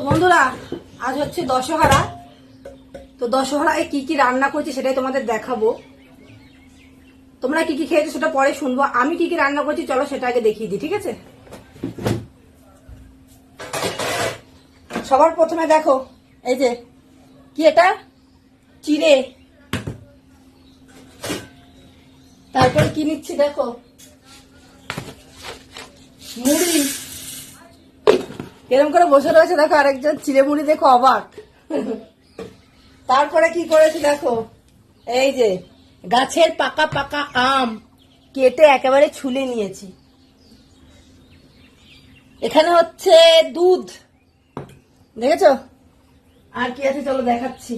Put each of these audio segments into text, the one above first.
তো বন্ধুরা, আজ হচ্ছে দশহারা। তো দশহারায় কি কি রান্না করছি সেটাই তোমাদের দেখাবো। তোমরা কি কি খেয়েছো সেটা পরে শুনব। আমি কি কি রান্না করছি চলো সেটা আগে দেখিয়ে দিই, ঠিক আছে? সবার প্রথমে দেখো, এই যে, কি এটা? চিড়ে। তারপরে কি নিচ্ছি দেখো মুড়ি এরকম করে বসে রয়েছে, দেখো আরেকজন চিড়ে মুড়ি দেখো অবাক। তারপরে কি করেছি দেখো? এই যে, গাছের পাকা পাকা আম কেটে একেবারে ছুলে নিয়েছি। এখানে হচ্ছে দুধ। দেখেছ? আর কি আছে চলো দেখাচ্ছি।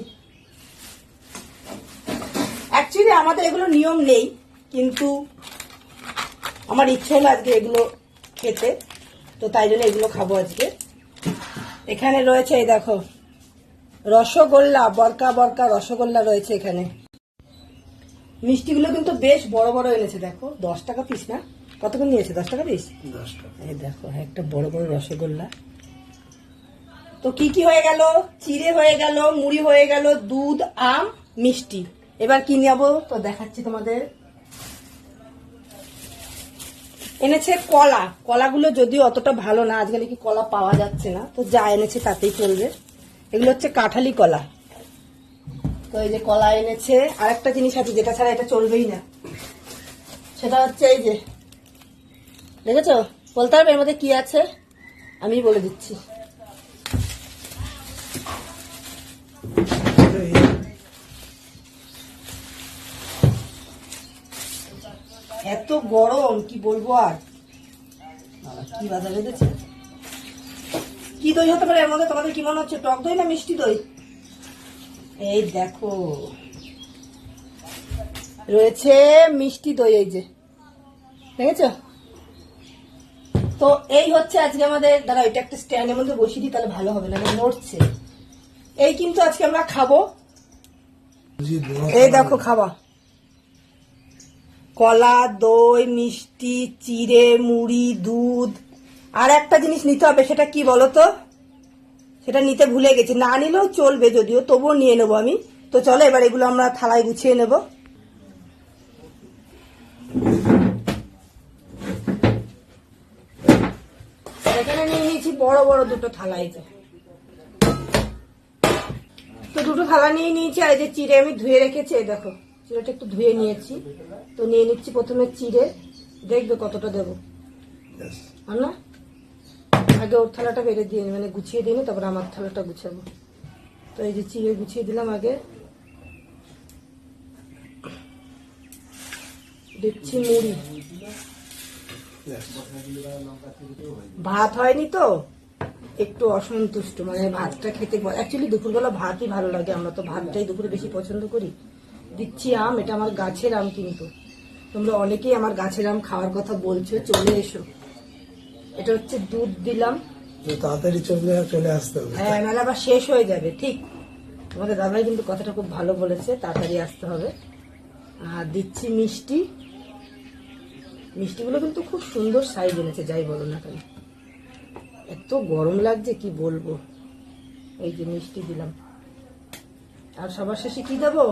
অ্যাকচুয়ালি আমাদের এগুলো নিয়ম নেই, কিন্তু আমার ইচ্ছে হলো আজকে এগুলো খেতে। তো তাই জন্য এগুলো খাব আজকে। এখানে রয়েছে এই দেখো রসগোল্লা বরকা বরকা রসগোল্লা রয়েছে এখানে। মিষ্টিগুলো কিন্তু বেশ বড় বড় এনেছে দেখো দশ টাকা পিস না? কত করে নিয়েছে দশ টাকা পিস এই দেখো একটা বড় বড় রসগোল্লা। তো কি কি হয়ে গেল? চিড়ে হয়ে গেল মুড়ি হয়ে গেল দুধ আম মিষ্টি। এবার কি নেব তো দেখাচ্ছি তোমাদের। এনেছে কলা। কলাগুলো যদিও অতটা ভালো না, আজকাল কি কলা পাওয়া যাচ্ছে না, তো যা এনেছে তাতেই চলবে। এগুলো হচ্ছে কাঁঠালি কলা। তো এই যে কলা এনেছে আর একটা জিনিস আছে যেটা ছাড়া এটা চলবেই না। সেটা হচ্ছে এই যে, দেখেছ? বলতে পারবে এর মধ্যে কি আছে? আমি বলে দিচ্ছি। এত গরম কি বলব আর? কি বাধা বেঁধেছে? কি দই হতে পারে এর মধ্যে? তোমাদের কি মনে হচ্ছে টক দই না মিষ্টি দই? এই দেখো রয়েছে মিষ্টি দই এই যে। দেখেছ? তো এই হচ্ছে আজকে আমাদের দাঁড়া এটা একটা স্ট্যান্ডের মধ্যে বসিয়ে দিই তাহলে ভালো হবে না নড়ছে। এই কিন্তু আজকে আমরা খাব। এই দেখো খাওয়া কলা, দই, মিষ্টি, চিড়ে, মুড়ি, দুধ। আর একটা জিনিস নিতে হবে, সেটা কি বলো তো সেটা নিতে ভুলে গেছি। না নিলেও চলবে যদিও, তবুও নিয়ে নেব আমি। তো চলো, এবার এগুলো আমরা থালায় গুছিয়ে নেব। এখানে নিয়ে নিয়েছি বড় বড় দুটো থালা, এই যে। তো দুটো থালা নিয়ে নিয়েছি, আর এই যে চিড়ে আমি ধুয়ে রেখেছি দেখো। চিড়েটা একটু ধুয়ে নিয়েছি। তো নিয়ে নিচ্ছি প্রথমে চিড়ে দেখবে কতটা দেবো। আর না আগে ওর থালাটা বেড়ে দিয়ে মানে গুছিয়ে দিই তারপর আমার থালাটা গুছাবো। তো এই যে চিড়ে গুছিয়ে দিলাম আগে। দিচ্ছি মুড়ি। ভাত হয়নি তো? একটু অসন্তুষ্ট মানে ভাতটা খেতে অ্যাকচুয়ালি দুপুরবেলা ভাতই ভালো লাগে আমরা তো ভাতটাই দুপুরে বেশি পছন্দ করি। দিচ্ছি আম এটা আমার গাছের আম কিন্তু। তোমরা অনেকেই আমার গাছের আম খাওয়ার কথা বলছো চলে এসো। এটা হচ্ছে দুধ দিলাম। তাড়াতাড়ি চলে চলে আসতে হবে। হ্যাঁ নাহলে আবার শেষ হয়ে যাবে ঠিক। তোমাদের দাদাই কিন্তু কথাটা খুব ভালো বলেছে তাড়াতাড়ি আসতে হবে। আর দিচ্ছি মিষ্টি। মিষ্টিগুলো কিন্তু খুব সুন্দর সাইজ এনেছে যাই বলো না কেন। এত গরম লাগছে কি বলব? এই যে মিষ্টি দিলাম। আর সবার শেষে কি দেবো?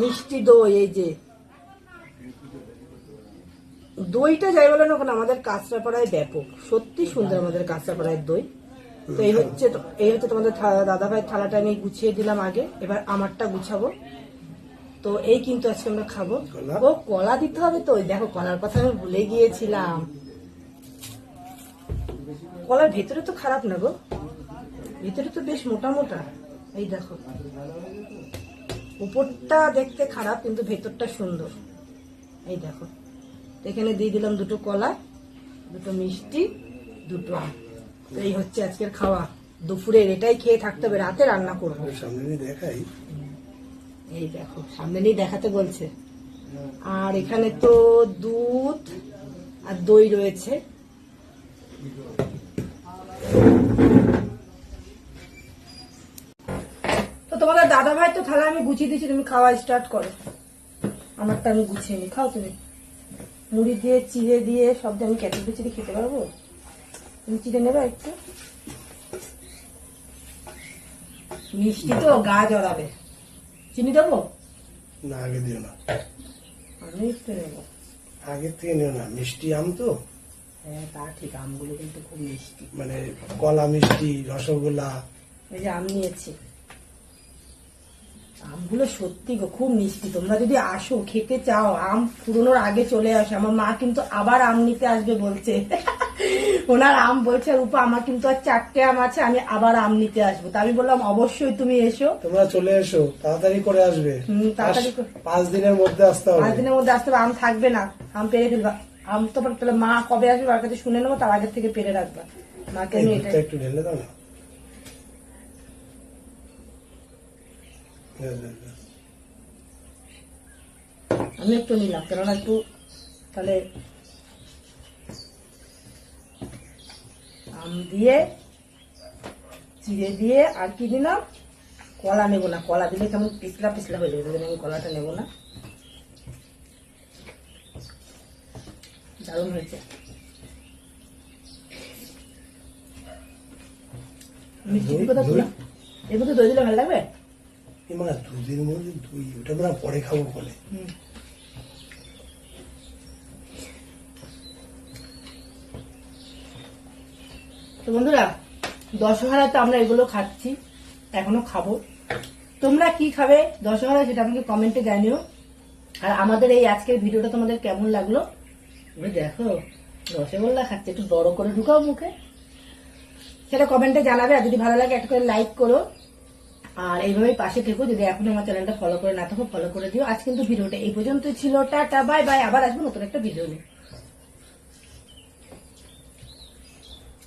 মিষ্টি দই এই যে। দইটা যাই বলো না কেন আমাদের কাঁচরাপাড়ায় ব্যাপক। সত্যি সুন্দর আমাদের কাঁচরাপাড়ায় দই। তো এই হচ্ছে এই হচ্ছে তোমাদের দাদা ভাইয়ের থালাটা আমি গুছিয়ে দিলাম আগে। এবার আমারটা গুছাবো। তো এই কিন্তু আজকে আমরা খাব। ও কলা দিতে হবে তো। দেখো কলার কথা আমি ভুলে গিয়েছিলাম। কলার ভেতরে তো খারাপ না গো। ভেতরে তো বেশ মোটা মোটা। এই দেখো। উপরটা দেখতে খারাপ কিন্তু ভেতরটা সুন্দর। এই দেখো। এখানে দিয়ে দিলাম দুটো কলা দুটো মিষ্টি দুটো তো এই হচ্ছে আজকের খাওয়া। দুপুরের এটাই খেয়ে থাকতে হবে রাতে রান্না করব। সামনে দেখাই। এই দেখো সামনে নিয়ে দেখাতে বলছে। আর এখানে তো দুধ আর দই রয়েছে। তো তোমাদের দাদা ভাই তো থালা আমি গুছিয়ে দিয়েছি তুমি খাওয়া স্টার্ট করো। আমারটা আমি গুছিয়ে নি খাও তুমি। মুড়ি দিয়ে চিড়ে দিয়ে সব দিয়ে আমি কেটে চিড়ে খেতে পারব? তুমি চিড়ে নেবে একটু? মিষ্টি তো গা জড়াবে। চিনি দেবো? না আগে দিও না। আমি একটু নেব আগের থেকে নিও না মিষ্টি আম তো। হ্যাঁ তা ঠিক আমগুলো কিন্তু খুব মিষ্টি। মানে কলা মিষ্টি রসগোল্লা। এই যে আম নিয়েছি। আমগুলো সত্যি গো খুব মিষ্টি। তোমরা যদি আসো খেতে চাও আম ফুরোনোর আগে চলে আসো। আমার মা কিন্তু আবার আম নিতে আসবে বলছে। ওনার আম বলছে রূপা আমার কিন্তু আর চারটে আম আছে আমি আবার আম নিতে আসব। তা আমি বললাম অবশ্যই তুমি এসো। তোমরা চলে এসো তাড়াতাড়ি করে আসবে। তাড়াতাড়ি পাঁচ- দিনের মধ্যে আসতে হবে। পাঁচ দিনের মধ্যে আসতে হবে, আম থাকবে না। আম পেরে ফেলবা। আম তো তাহলে মা কবে আসবে? ওর কাছে শুনে নেব তার আগের থেকে পেরে রাখবা। মাকে এই আমি এটা একটু ঢেলে দাও আমি একটু নিলাম কেননা একটু তাহলে আম দিয়ে চিড়ে দিয়ে আর কি দিলাম? কলা নেব না কলা দিলে কেমন পিছলা পিছলা হয়ে যাবে আমি কলাটা নেব না। দারুণ হয়েছে। মিষ্টি? দিলাম এর মধ্যে দই দিলে ভালো লাগবে? দুধের মধ্যে দই, ওটা পরে খাব বলে। তো বন্ধুরা, দশহারায় তো আমরা এগুলো খাচ্ছি, এখনও খাব। তোমরা কি খাবে দশহারা সেটা আমাকে কমেন্টে জানিও। আর আমাদের এই আজকের ভিডিওটা তোমাদের কেমন লাগল? দেখো, রসগোল্লা খাচ্ছে, একটু বড় করে ঢুকাও মুখে। সেটা কমেন্টে জানাবে, আর যদি ভালো লাগে একটা করে লাইক করো। আর এইভাবেই পাশে থেকো, যদি এখন আমার চ্যানেলটা ফলো করে না থাকো ফলো করে দিও। আজ কিন্তু ভিডিওটা এই পর্যন্ত ছিল। টাটা বাই বাই আবার আসব নতুন একটা ভিডিও নিয়ে।